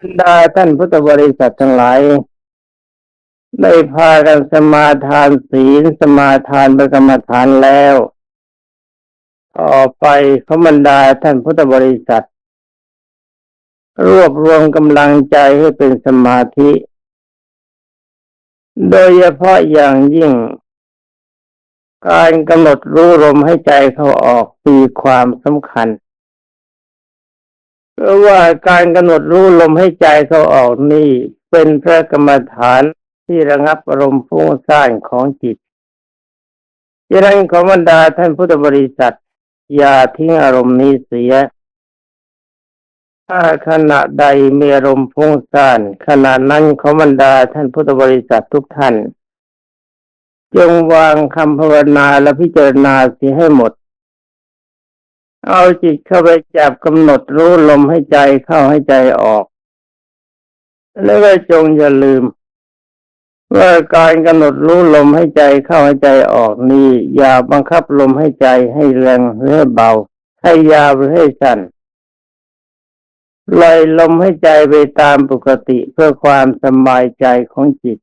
บรรดาท่านพุทธบริษัททั้งหลายได้พากันสมาทานศีลสมาทานประกรรมฐานแล้ว ต่อไปขบรรดาท่านพุทธบริษัท รวบรวมกำลังใจให้เป็นสมาธิ โดยเฉพาะอย่างยิ่ง การกำหนดรู้ลมให้ใจเข้าออกมีความสำคัญ ราะว่าการกำหนดรู้ลมให้ใจเขาออกนี่เป็นพระกรรมฐานที่ระงับอารมณ์ฟุ้งซ่านของจิตดังนั้นขอบรรดาท่านพุทธบริษัท อย่าทิ้งอารมณ์นี้เสีย ถ้าขณะใดมีอารมณ์ฟุ้งซ่านขณะนั้นขอบรรดาท่านพุทธบริษัททุกท่าน จงวางคำภาวนาและพิจารณาเสียให้หมด เอาจิตเข้าไปจับกำหนดรู้ลมให้ใจเข้าให้ใจออก แล้วก็จงอย่าลืมว่าการกำหนดรู้ลมให้ใจเข้าให้ใจออกนี้อย่าบังคับลมให้ใจให้แรงหรือให้เบา ให้ยาวหรือให้สั้นปล่อยลมให้ใจไปตามปกติเพื่อความสบายใจของจิต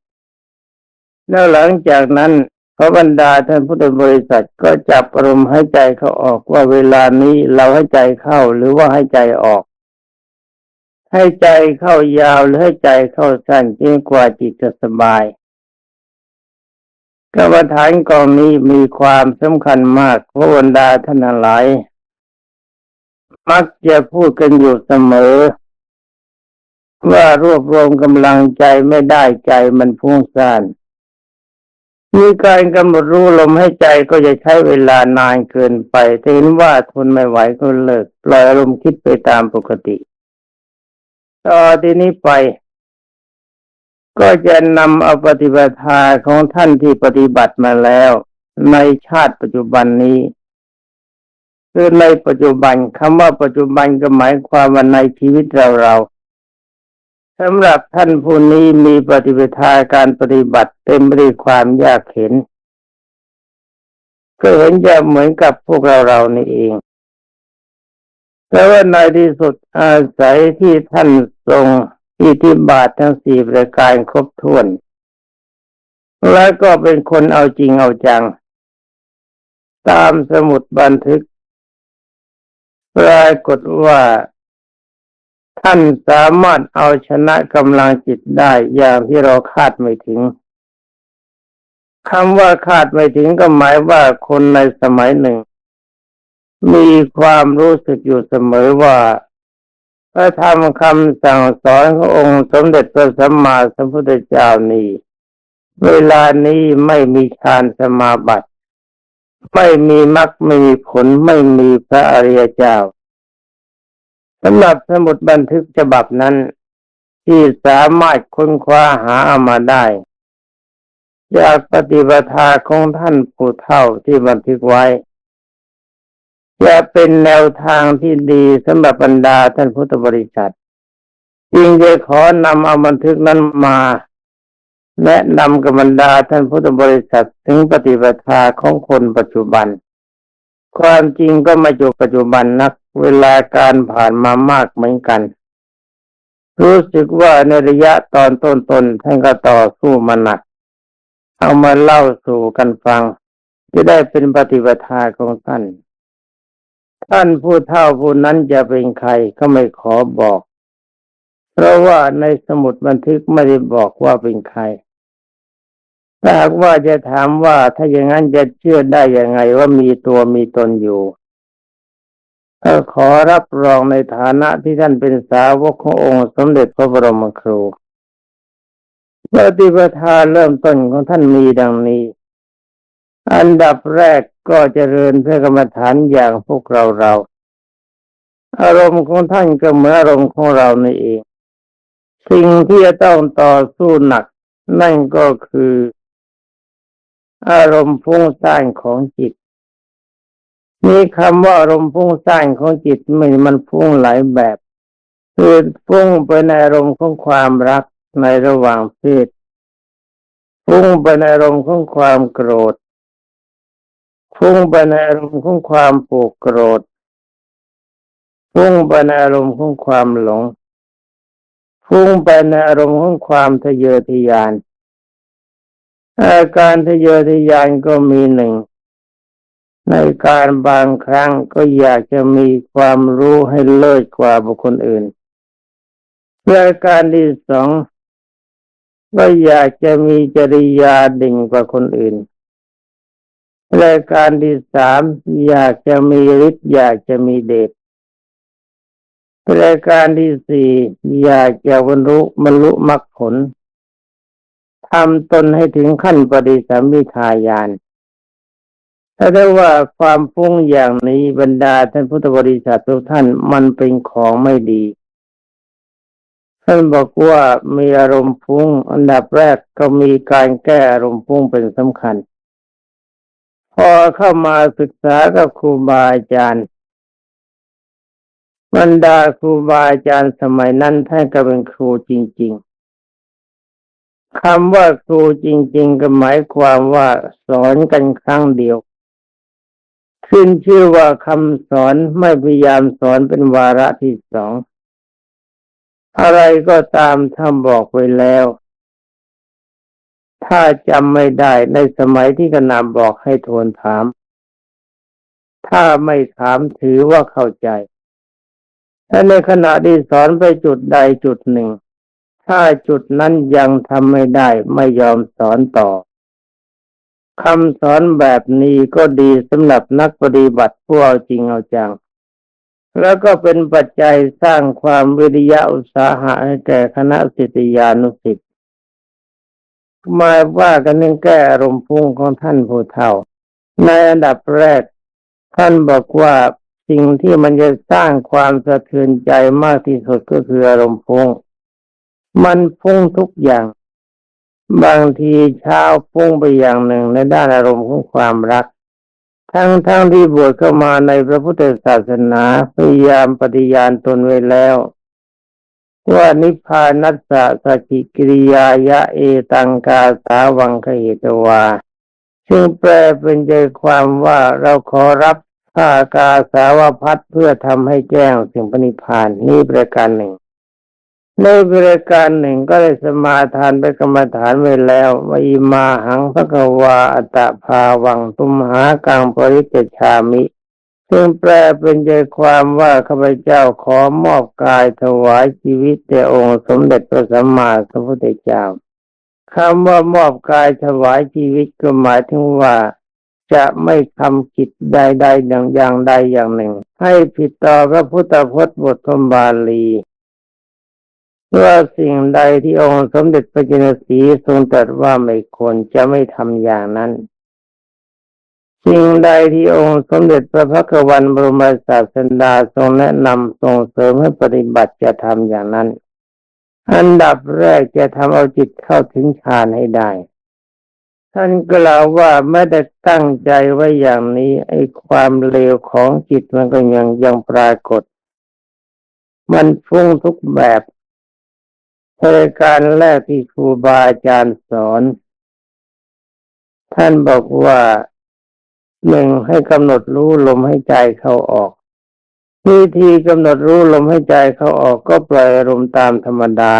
แล้วหลังจากนั้น ระบรรดาท่านพุทธบริษัทก็จับอารมณ์ให้ใจเขาออกว่าเวลานี้เราให้ใจเข้าหรือว่าให้ใจออก ให้ใจเข้ายาวหรือให้ใจเข้าสั้นจนกว่าจิตจะสบายกรรมฐานกองนี้มีความสำคัญมากเพราะบรรดาท่านหลาย มักจะพูดกันอยู่เสมอ ว่ารวบรวมกำลังใจไม่ได้ใจมันพุ่งซ่าน มีการกำหนดรู้ลมให้ใจก็จะใช้เวลานานเกินไปถ้าเห็นว่าทนไม่ไหวก็เลิก ปล่อยอารมณ์คิดไปตามปกติ ต่อที่นี้ไป ก็จะนำเอาปฏิบัติาของท่านที่ปฏิบัติมาแล้ว ในชาติปัจจุบันนี้คือในปัจจุบันคำว่าปัจจุบันก็หมายความว่าในชีวิตเราเรา สำหรับท่านผู้นี้มีปฏิบัติการปฏิบัติเต็มไปด้วยความยากเข็นก็เห็นจะเหมือนกับพวกเราเรานี่เองแต่ว่าในที่สุดอาศัยที่ท่านทรงอิทธิบาททั้งสี่ประการครบถ้วน แล้วก็เป็นคนเอาจริงเอาจัง ตามสมุดบันทึก ปรากฏว่า ท่านสามารถเอาชนะกำลังจิตได้อย่างที่เราคาดไม่ถึงคำว่าคาดไม่ถึงก็หมายว่าคนในสมัยหนึ่ง มีความรู้สึกอยู่เสมอว่าพระธรรมคำสั่งสอนขององค์สมเด็จพระสัมมาสัมพุทธเจ้านี้ เวลานี้ไม่มีฌานสมาบัติ ไม่มีมรรคไม่มีผลไม่มีพระอริยเจ้า สำหรับสมุดบันทึกฉบับนั้น ที่สามารถค้นคว้าหาเอามาได้ จากปฏิปทาของท่านผู้เฒ่าที่บันทึกไว้ จะเป็นแนวทางที่ดีสำหรับบรรดาท่านพุทธบริษัทจึงจะขอนำเอาบันทึกนั้นมาแนะนำกับบรรดาท่านพุทธบริษัทถึงปฏิปทาของคนปัจจุบัน ความจริงก็มาอยู่ปัจจุบันนัก เวลาการผ่านมามากเหมือนกัน รู้สึกว่าในระยะตอนต้นๆท่านก็ต่อสู้มาหนัก เอามาเล่าสู่กันฟัง จะได้เป็นปฏิปทาของท่าน ท่านผู้เฒ่าผู้นั้นจะเป็นใครก็ไม่ขอบอก เพราะว่าในสมุดบันทึกไม่ได้บอกว่าเป็นใครถ้าหากว่าจะถามว่าถ้าอย่างนั้นจะเชื่อได้ยังไงว่ามีตัวมีตนอยู่ ก็ขอรับรองในฐานะที่ท่านเป็นสาวกขององค์สมเด็จพระบรมครูปฏิปทาเริ่มต้นของท่านมีดังนี้ อันดับแรกก็เจริญเพื่อกรรมฐานอย่างพวกเราเรา อารมณ์ของท่านก็เหมือนอารมณ์ของเราในเอง สิ่งที่จะต้องต่อสู้หนัก นั่นก็คือ อารมณ์ฟุ้งซ่านของจิต มีคำว่าอารมณ์ฟุ้งซ่านของจิตไม่มันฟุ้งหลายแบบคือฟุ้งไปในอารมณ์ของความรักในระหว่างเพศฟุ้งไปในอารมณ์ของความโกรธฟุ้งไปในอารมณ์ของความปวดโกรธฟุ้งไปในอารมณ์ของความหลงฟฟุ้งไปในอารมณ์ของความทะเยอทะยานอาการทะเยอทะยานก็มีหนึ่ง ในการบางครั้งก็อยากจะมีความรู้ให้เลิศกว่าบุคคลอื่นรายการที่สองก็อยากจะมีจริยาดิ่งกว่าคนอื่นรายการที่สามอยากจะมีฤทธิ์อยากจะมีเดชรายการที่สี่อยากจะบรรลุบรรลุมรรคผลทำตนให้ถึงขั้นปฏิสัมพิทายาน ถ้าได้ว่าความฟุ้งอย่างนี้บรรดาท่านพุทธบริษัททุกท่านมันเป็นของไม่ดีท่านบอกว่ามีอารมณ์ฟุ้งอันดับแรกก็มีการแก้อารมณ์ฟุ้งเป็นสำคัญ พอเข้ามาศึกษากับครูบาอาจารย์บรรดาครูบาอาจารย์สมัยนั้นท่านก็เป็นครูจริง ๆคำว่าครูจริง ๆ ก็หมายความว่าสอนกันครั้งเดียว ขึ้นชื่อว่าคำสอนไม่พยายามสอนเป็นวาระที่สอง อะไรก็ตามท่านบอกไว้แล้ว ถ้าจำไม่ได้ในสมัยที่กนำบอกให้ทวนถาม ถ้าไม่ถามถือว่าเข้าใจและในขณะที่สอนไปจุดใดจุดหนึ่ง ถ้าจุดนั้นยังทำไม่ได้ไม่ยอมสอนต่อ คำสอนแบบนี้ก็ดีสำหรับนักปฏิบัติผู้เอาจริงเอาจัง แล้วก็เป็นปัจจัยสร้างความวิริยะอุตสาหะให้แก่คณะสิทธิยานุสิทธิ์มาว่ากันเรื่องแก้อารมณ์พุ่งของท่านผู้เฒ่า ในอันดับแรก ท่านบอกว่าสิ่งที่มันจะสร้างความสะเทือนใจมากที่สุดก็คืออารมณ์ฟุ้งมันฟุ้งทุกอย่าง บางทีเช้าฟุ้งไปอย่างหนึ่งในด้านอารมณ์ของความรัก ทั้งทั้งที่บวชเข้ามาในพระพุทธศาสนาพยายามปฏิญาณตนไว้แล้วว่านิพพานัสสะสกิกิริยายะเอตังกาสาวังคเหตวา ซึ่งแปลเป็นใจความว่าเราขอรับถ้ากาสาวพัดเพื่อทำให้แจ้งถึงปณิพานนี่ประการหนึ่ง ในบริการหนึ่งก็ได้สมาทานไปกรรมฐานไว้แล้ววิมาหังพระกวาอัตภาวังตุมหากังปริจชามิ ซึ่งแปลเป็นใจความว่าข้าพเจ้าขอมอบกายถวายชีวิตแด่องค์สมเด็จพระสัมมาสัมพุทธเจ้าคำว่ามอบกายถวายชีวิตก็หมายถึงว่าจะไม่ทำกิจใดๆอย่างอย่างใดอย่างหนึ่ง ให้ผิดต่อพระพุทธพจน์บทธมบาลี ว่าสิ่งใดที่องค์สมเด็จพระจินสีทรงตรัสว่าไม่ควรจะไม่ทำอย่างนั้น สิ่งใดที่องค์สมเด็จพระพักวันบรมศาสดาทรงแนะนำทรงเสริมให้ปฏิบัติจะทำอย่างนั้น อันดับแรกจะทำเอาจิตเข้าถึงฌานให้ได้ ท่านกล่าวว่าไม่ได้ตั้งใจไว้อย่างนี้ไอ้ความเลวของจิตมันก็ยังยังปรากฏ มันฟุ้งทุกแบบ รายการแรกที่ครูบาอาจารย์สอน ท่านบอกว่าหนึ่งให้กำหนดรู้ลมให้ใจเข้าออกวิธีกำหนดรู้ลมให้ใจเข้าออกก็ปล่อยอารมณ์ตามธรรมดา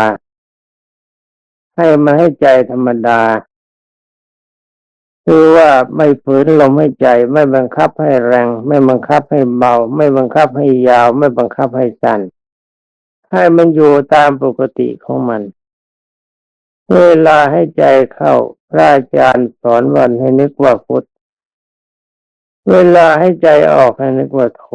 ให้มาให้ใจธรรมดา คือว่าไม่ฝืนลมให้ใจ ไม่บังคับให้แรง ไม่บังคับให้เบา ไม่บังคับให้ยาว ไม่บังคับให้สั้น ให้มันอยู่ตามปกติของมันเวลาให้ใจเข้าพระอาจารย์สอนวันให้นึกว่าพุทธเวลาให้ใจออกให้นึกว่าโท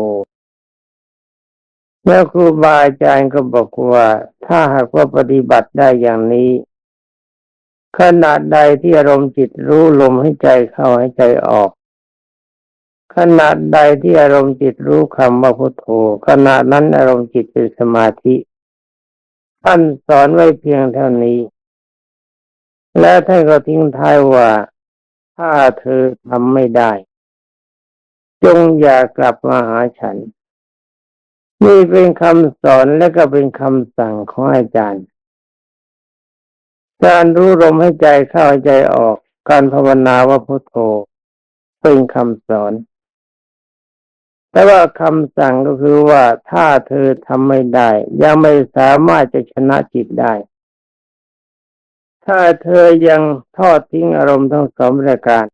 แล้วครูบาอาจารย์ก็บอกว่า ถ้าหากว่าปฏิบัติได้อย่างนี้ ขนาดใดที่อารมณ์จิตรู้ลมให้ใจเข้าให้ใจออก ขนาดใดที่อารมณ์จิตรู้คำว่าพุทโธขณะนั้นอารมณ์จิตเป็นสมาธิท่านสอนไว้เพียงเท่านี้ และท่านก็ทิ้งท้ายว่า ถ้าเธอทำไม่ได้ จงอย่ากลับมาหาฉัน นี่เป็นคำสอนและก็เป็นคำสั่งของอาจารย์ การรู้ลมให้ใจเข้าใจออก การภาวนาว่าพุทโธเป็นคำสอน แต่ว่าคำสั่งก็คือว่าถ้าเธอทำไม่ได้ ยังไม่สามารถจะชนะจิตได้ ถ้าเธอยังทอดทิ้งอารมณ์ทั้งสองประการ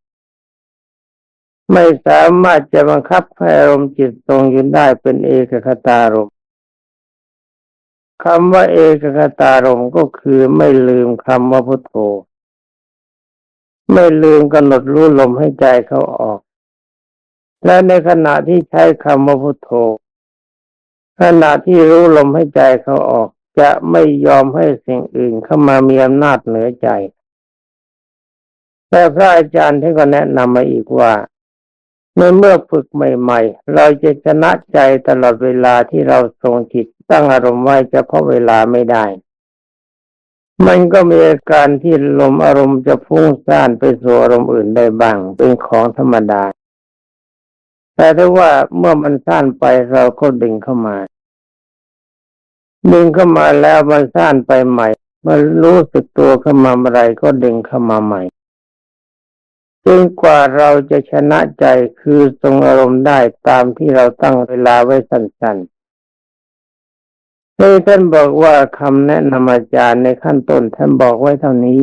ไม่สามารถจะบังคับให้อารมณ์จิตทรงอยู่ได้เป็นเอกคตารมณ์คำว่าเอกคตารมณ์ก็คือไม่ลืมคำว่าพุทโธ ไม่ลืมกำหนดรู้ลมให้ใจเขาออก และในขณะที่ใช้คำว่าพุทโธ ขณะที่รู้ลมให้ใจเขาออก จะไม่ยอมให้สิ่งอื่นเข้ามามีอำนาจเหนือใจ แต่พระอาจารย์ท่านก็แนะนำมาอีกว่าในเมื่อฝึกใหม่ ๆ เราจะชนะใจตลอดเวลาที่เราทรงจิตตั้งอารมณ์ไว้เฉพาะเวลาไม่ได้ มันก็มีอาการที่ลมอารมณ์จะพุ่งซ่านไปสู่อารมณ์อื่นได้บ้าง เป็นของธรรมดา แต่ถ้าว่าเมื่อมันซ่านไปเราก็ดึงเข้ามา ดึงเข้ามาแล้วมันซ่านไปใหม่มันรู้สึกตัวเข้ามาเมื่อไรก็ดึงเข้ามาใหม่จนกว่าเราจะชนะใจคือทรงอารมณ์ได้ตามที่เราตั้งเวลาไว้สั้นๆนี่ท่านบอกว่าคำแนะนำอาจารย์ในขั้นต้นท่านบอกไว้เท่านี้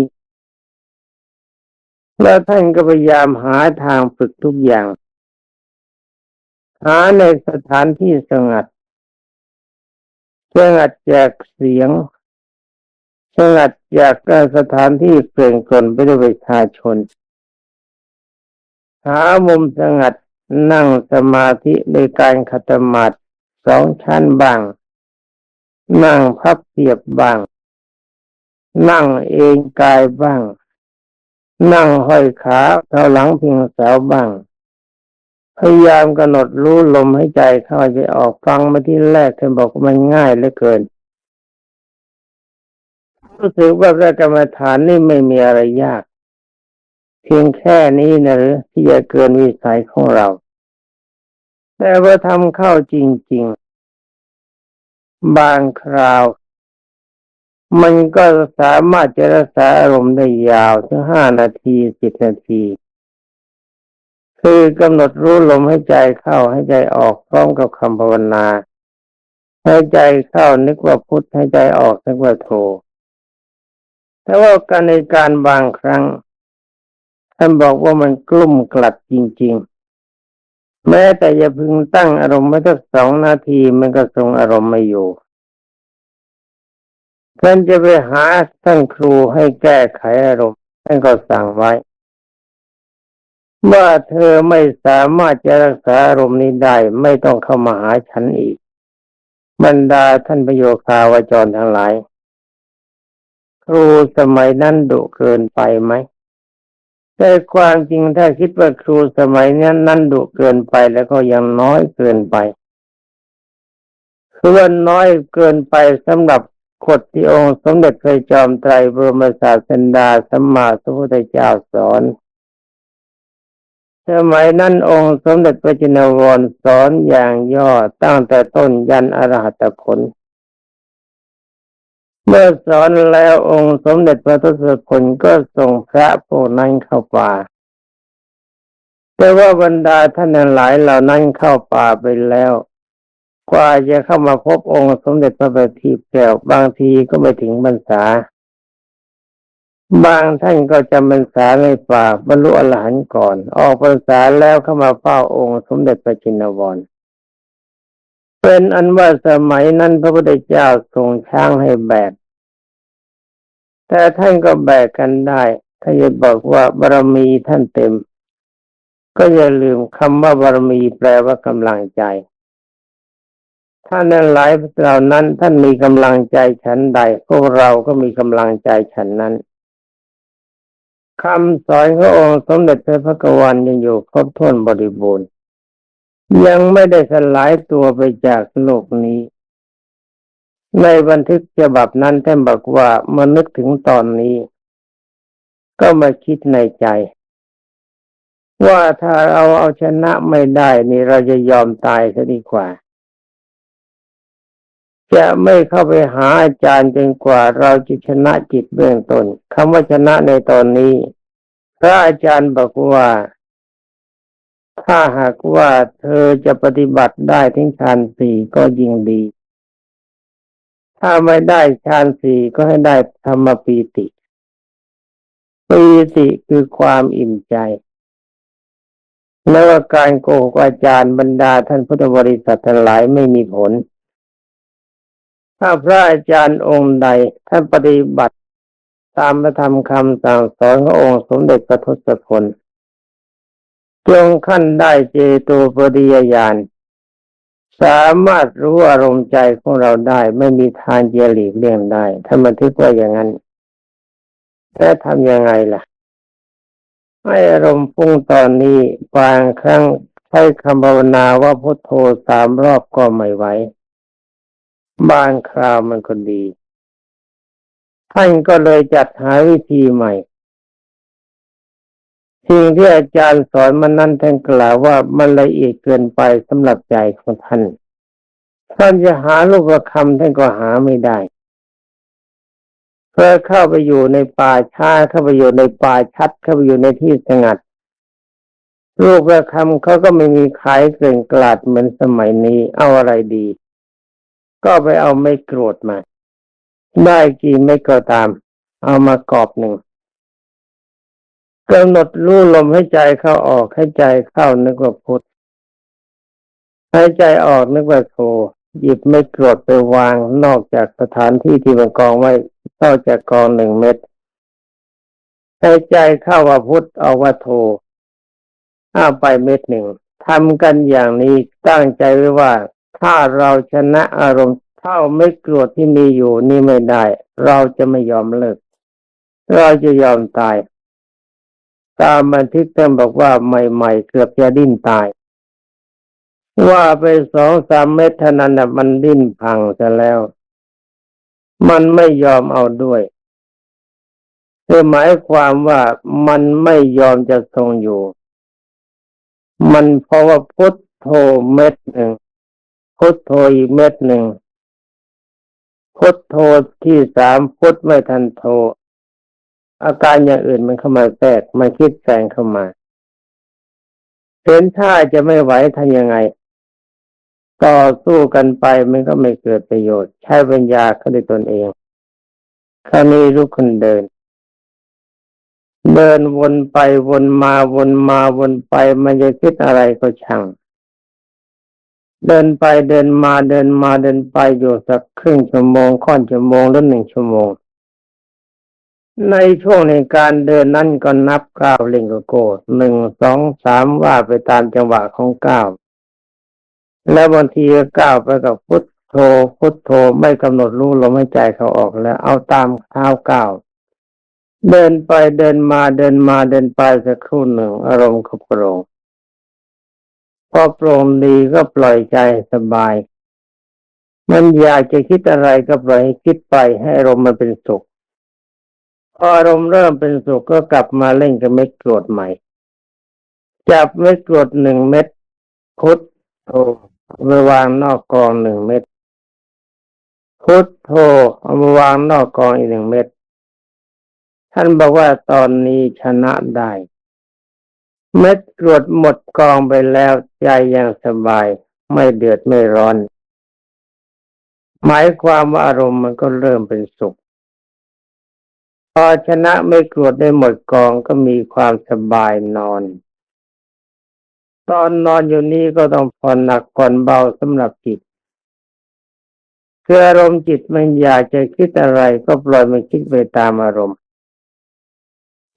แล้วท่านก็พยายามหาทางฝึกทุกอย่าง หาในสถานที่สงัดสงัดจากเสียงสงัดจากสถานที่เปลี่ยนกลนไปด้วยประชาชน หามุมสงัดนั่งสมาธิในการขัตมัดสองชั้นบ้าง นั่งพับเสียบบ้าง นั่งเองกายบ้าง นั่งห้อยขาเท้าหลังพิงเสาบ้าง พยายามกำหนดรู้ลมให้ใจเข้าใจออกฟังมาที่แรกท่านบอกมันง่ายเหลือเกินรู้สึกว่าพระกรรมฐานนี่ไม่มีอะไรยาก เพียงแค่นี้นะหรือที่จะเกินวิสัยของเรา แต่ว่าทำเข้าจริง ๆ บางคราว มันก็สามารถจะรักษาอารมณ์ได้ยาวถึงห้านาทีสิบนาที คือกำหนดรู้ลมให้ใจเข้าให้ใจออกพร้อมกับคำภาวนาให้ใจเข้านึกว่าพุทธให้ใจออกนึกว่าโทแต่ว่าการในการบางครั้งท่านบอกว่ามันกลุ่มกลัดจริง ๆ แม้แต่อย่าพึงตั้งอารมณ์ไม่สักสองนาทีมันก็ทรงอารมณ์ไม่อยู่ท่านจะไปหาท่านครูให้แก้ไขอารมณ์ท่านก็สั่งไว้ ว่าเธอไม่สามารถจะรักษาอารมณ์นี้ได้ ไม่ต้องเข้ามาหาฉันอีก บรรดาท่านประโยคาวจรทั้งหลาย ครูสมัยนั้นดุเกินไปไหมแต่ความจริงถ้าคิดว่าครูสมัยนี้นนั้นดุเกินไปแล้วก็ยังน้อยเกินไปคือว่าน้อยเกินไปสำหรับกฎที่องค์สมเด็จพระจอมไตรบรมศาสดาสัมมาสัมพุทธเจ้าสอน สมัยนั้นองค์สมเด็จพระจินวรสอนอย่างย่อตั้งแต่ต้นยันอรหัตผลเมื่อสอนแล้วองค์สมเด็จพระทศพลก็ส่งพระพวกนั้นเข้าป่า แต่ว่าบรรดาท่านหลายเหล่านั้นเข้าป่าไปแล้ว กว่าจะเข้ามาพบองค์สมเด็จพระบัณฑิตแก้วบางทีก็ไม่ถึงบรรษา บางท่านก็จำบรรษาในป่าบรรลุอรหันต์ก่อน ออกพรรษาแล้วเข้ามาเฝ้าองค์สมเด็จพระจินวร เป็นอันว่าสมัยนั้นพระพุทธเจ้าทรงช้างให้แบก แต่ท่านก็แบกกันได้ ถ้าจะบอกว่าบารมีท่านเต็ม ก็อย่าลืมคำว่าบารมีแปลว่ากำลังใจ ท่านนั้นหลายเหล่านั้นท่านมีกำลังใจฉันใด พวกเราก็มีกำลังใจฉันนั้น คำสอนขององค์สมเด็จพระพุทธวันยังอยู่ครบถ้วนบริบูรณ์ ยังไม่ได้สลายตัวไปจากโลกนี้ ในบันทึกฉบับนั้นท่านบอกว่าเมื่อนึกถึงตอนนี้ ก็มาคิดในใจ ว่าถ้าเราเอาชนะไม่ได้นี่เราจะยอมตายซะดีกว่า จะไม่เข้าไปหาอาจารย์จนกว่าเราจะชนะจิตเบื้องต้นคำว่าชนะในตอนนี้ พระอาจารย์บอกว่า ถ้าหากว่าเธอจะปฏิบัติได้ถึงฌานสี่ก็ยิ่งดี ถ้าไม่ได้ฌานสี่ก็ให้ได้ธรรมปีติปีติคือความอิ่มใจแล้วาการโกหกอาจารย์บรรดาท่านพุทธบริษัททั้งหลายไม่มีผล ถ้าพระอาจารย์องค์ใดท่านปฏิบัติ ตามพระธรรมคำสั่งสอนขององค์สมเด็จพระทศพลจงขั้นได้เจโตปริยญาณสามารถรู้อารมณ์ใจของเราได้ ไม่มีทางเจหลีเลี่ยงได้ ถ้ามันทึกว่าอย่างนั้นแต่ทำยังไงล่ะให้อารมณ์ฟุ้งตอนนี้บางครั้งใช้คำภาวนาว่าพุทโธสามรอบก็ไม่ไหว บางคราวมันก็ดี ท่านก็เลยจัดหาวิธีใหม่สิ่งที่อาจารย์สอนมันนั้นท่านกล่าวว่ามันละเอียดเกินไปสำหรับใจของท่านท่านจะหาลูกประคำท่านก็หาไม่ได้ เพื่อเข้าไปอยู่ในป่าช้าเข้าไปอยู่ในป่าชัด เข้าไปอยู่ในที่สงัดลูกประคำเขาก็ไม่มีขายเกลื่อนกลาดเหมือนสมัยนี้เอาอะไรดี ก็ไปเอาไม่โกรธมา ได้กี่ไม่ก็ตาม เอามากอบหนึ่งกำหนดรู้ลมให้ใจเข้าออกให้ใจเข้านึกว่าพุทธให้ใจออกนึกว่าโทหยิบไม่โกรธไปวางนอกจากสถานที่ที่มันกองไว้นอกจากกองหนึ่งเม็ดให้ใจเข้าว่าพุทธเอาว่าโทห้าไปเม็ดหนึ่งทำกันอย่างนี้ตั้งใจไว้ว่า ถ้าเราชนะอารมณ์เท่าไม่โกรธที่มีอยู่นี่ไม่ได้ เราจะไม่ยอมเลิก เราจะยอมตาย ตามบันทึกเต็มบอกว่าใหม่ๆ เกือบจะดิ้นตาย ว่าไปสองสามเม็ดเท่านั้นนะมันดิ้นพังซะแล้ว มันไม่ยอมเอาด้วยคือหมายความว่ามันไม่ยอมจะทรงอยู่ มันเพราะว่าพุทโธเม็ดหนึ่ง พุทโธอีกเม็ดหนึ่ง พุทโธที่สามพุทไม่ทันโธอาการอย่างอื่นมันเข้ามาแทรกมันคิดแซงเข้ามาเห็นท่าจะไม่ไหวทำยังไง ต่อสู้กันไปมันก็ไม่เกิดประโยชน์ ใช้ปัญญาเขาด้วยตนเองคราวนี้ลุกขึ้นเดิน เดินวนไปวนมาวนมาวนไป มันจะคิดอะไรก็ช่าง เดินไปเดินมาเดินมาเดินไปอยู่สักครึ่งชั่วโมงค่อนชั่วโมงหรือหนึ่งชั่วโมง ในช่วงในการเดินนั้นก็นับก้าวเล่งกโกหนึ่งสองสามว่าไปตามจังหวะของก้าวแล้วบางทีก็ก้าวไปกับพุทโธพุทโธไม่กำหนดรู้ลมหายใจเขาออกแล้ว เอาตามเท้าก้าวเดินไปเดินมาเดินมาเดินไปสักครู่หนึ่งอารมณ์ขบโปร่ง พอโปร่งดีก็ปล่อยใจสบาย มันอยากจะคิดอะไรก็ปล่อยให้คิดไปให้อารมณ์มันเป็นสุข พออารมณ์เริ่มเป็นสุขก็กลับมาเล่นกับเม็ดกรดใหม่ จับเม็ดกรดหนึ่งเม็ดพุทโธเอาวางนอกกองหนึ่งเม็ดพุทโธเอามาวางนอกกองอีกหนึ่งเม็ดท่านบอกว่าตอนนี้ชนะได้ เม็ดกรวดหมดกองไปแล้วใจยังสบาย ไม่เดือดไม่ร้อน หมายความว่าอารมณ์มันก็เริ่มเป็นสุข พอชนะไม่กรวดได้หมดกองก็มีความสบายนอน ตอนนอนอยู่นี้ก็ต้องผ่อนหนักผ่อนเบาสำหรับจิตคืออารมณ์จิตมันอยากจะคิดอะไรก็ปล่อยมันคิดไปตามอารมณ์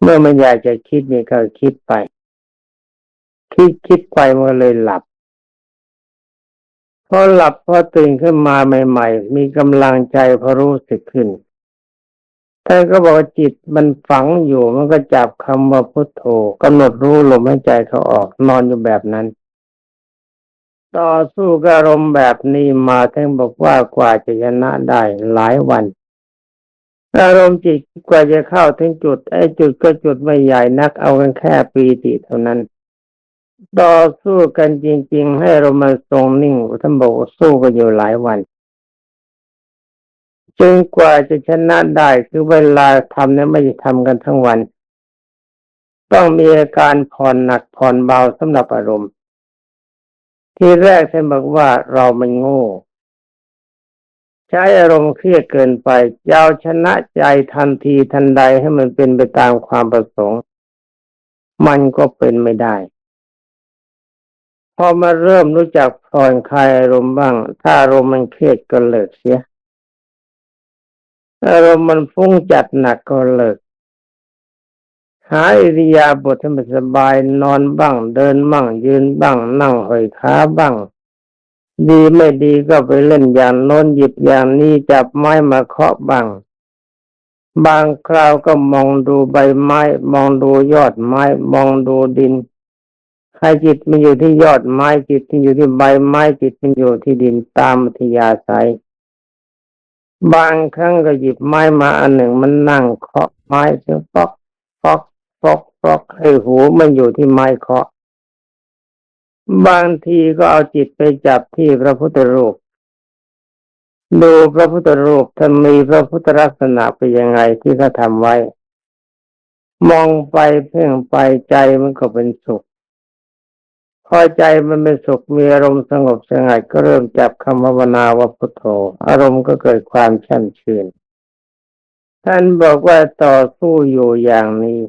เมื่อมันอยากจะคิดนี่ก็คิดไป คิดคิดไปมันเลยหลับพอหลับพอตื่นขึ้นมาใหม่ ๆ มีกำลังใจพอรู้สึกขึ้นท่านก็บอกจิตมันฝังอยู่มันก็จับคำว่าพุทโธกำหนดรู้ลมหายใจเขาออกนอนอยู่แบบนั้น ต่อสู้กับอารมณ์แบบนี้มาท่านบอกว่ากว่าจะชนะได้หลายวันอารมณ์จิตกว่าจะเข้าถึงจุดไอ้จุดก็จุดไม่ใหญ่นักเอากันแค่ปีติเท่านั้น ต่อสู้กันจริง ๆ ให้เรามาทรงนิ่งท่านบอกสู้กันอยู่หลายวันจนกว่าจะชนะได้คือเวลาทำเนี่ยไม่ได้ทำกันทั้งวัน ต้องมีอาการผ่อนหนักผ่อนเบาสำหรับอารมณ์ ที่แรกท่านบอกว่าเรามันโง่ ใช้อารมณ์เครียดเกินไปยาวชนะใจทันทีทันใดให้มันเป็นไปตามความประสงค์ มันก็เป็นไม่ได้ พอมาเริ่มรู้จักผ่อนคลายอารมณ์บ้าง ถ้าอารมณ์มันเครียดก็เลิกเสียอารมณ์มันฟุ้งจัดหนักก็เลิกหาอิริยาบถให้มันสบายนอนบ้าง เดินบ้าง ยืนบ้าง นั่งห้อยขาบ้าง ดีไม่ดีก็ไปเล่นอย่างโน้นหยิบอย่างนี้จับไม้มาเคาะบ้าง บางคราวก็มองดูใบไม้ มองดูยอดไม้ มองดูดิน ให้จิตมันอยู่ที่ยอดไม้จิตมันอยู่ที่ใบไม้จิตมันอยู่ที่ดินตามอัธยาศัยบางครั้งก็หยิบไม้มาอันหนึ่งมันนั่งเคาะไม้เสียงปอกปอกปอกปอกให้หูมันอยู่ที่ไม้เคาะ บางทีก็เอาจิตไปจับที่พระพุทธรูปดูพระพุทธรูปท่านมีพระพุทธลักษณะเป็นยังไงที่เขาทำไว้ มองไปเพ่งไปใจมันก็เป็นสุข พอใจมันเป็นสุขมีอารมณ์สงบสงัดก็เริ่มจับคำภาวนาว่าพุทโธ อารมณ์ก็เกิดความช่ำชื่น ท่านบอกว่าต่อสู้อยู่อย่างนี้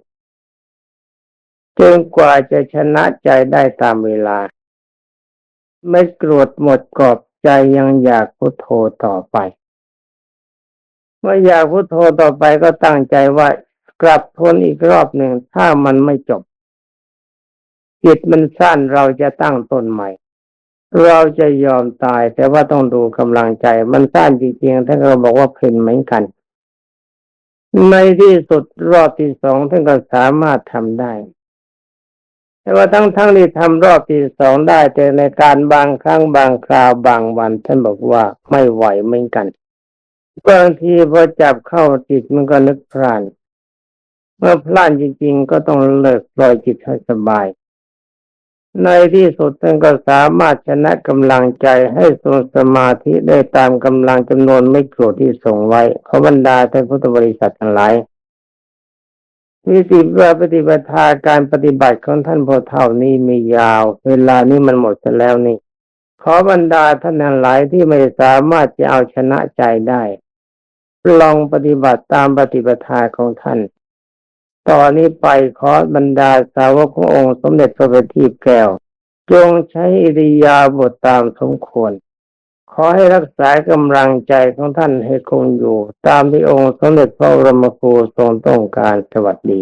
จนกว่าจะชนะใจได้ตามเวลา ไม่โกรธหมดกรอบใจยังอยากพุทโธต่อไป เมื่ออยากพุทโธต่อไปก็ตั้งใจว่ากลับทนอีกรอบหนึ่งถ้ามันไม่จบ จิตมันสั้นเราจะตั้งต้นใหม่ เราจะยอมตายแต่ว่าต้องดูกำลังใจ มันสั้นจริงๆท่านก็บอกว่าเพลินเหมือนกัน ในที่สุดรอบที่สองท่านก็สามารถทำได้ แต่ว่าทั้งทั้งที่ทำรอบที่สองได้ แต่ในการบางครั้งบางคราวบางวัน ท่านบอกว่าไม่ไหวเหมือนกันบางทีพอจับเข้าจิตมันก็นึกพลาน เมื่อพลานจริง ๆ ก็ต้องเลิกปล่อยจิตให้สบาย ในที่สุดท่านก็สามารถชนะกำลังใจให้ทรงสมาธิได้ตามกำลังจำนวนไม่โกรธที่ส่งไว้ขอบรรดาท่านพุทธบริษัททั้งหลายวิธีปฏิบัติทาการปฏิบัติของท่านพอเท่านี้มียาว เวลานี้มันหมดไปแล้วนี่ ขอบรรดาท่านทั้งหลายที่ไม่สามารถจะเอาชนะใจได้ ลองปฏิบัติตามปฏิบัติทาของท่าน ตอนนี้ไปขอบรรดาสาวกขององค์สมเด็จพระบัณฑิตแก้ว จงใช้อิริยาบถตามสมควร ขอให้รักษากำลังใจของท่านให้คงอยู่ ตามที่องค์สมเด็จพระบรมครูทรงต้องการสวัสดี